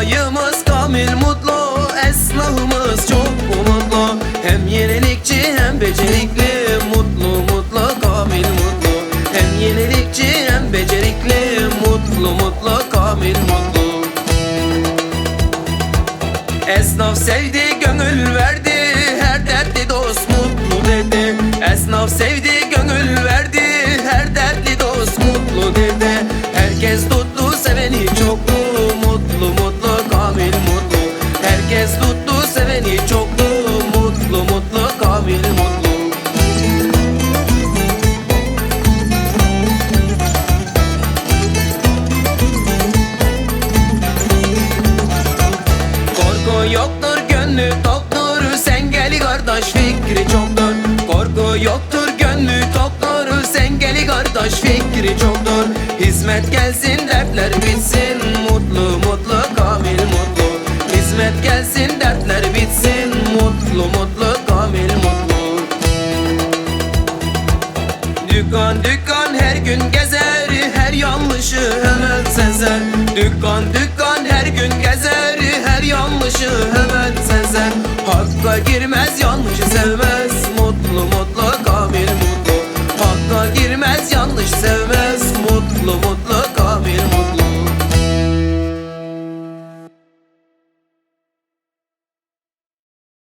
Sarayımız kamil mutlu Esnafımız çok umutlu. Hem yenilikçi hem becerikli Mutlu mutlu kamil mutlu. Hem yenilikçi hem becerikli Mutlu mutlu kamil mutlu. Esnaf sevdi gönül verdi Her dertli dost mutlu dedi. Esnaf sevdi yoktur gönlü toktur Sen gel kardeş fikri çoktur. Korku yoktur gönlü toktur Sen gel kardeş fikri çoktur. Hizmet gelsin dertler bitsin. Mutlu mutlu kamil mutlu. Hizmet gelsin dertler bitsin. Mutlu mutlu kamil mutlu. Dükkan dükkan. Umutla girmez yanlışı sevmez. Mutlu mu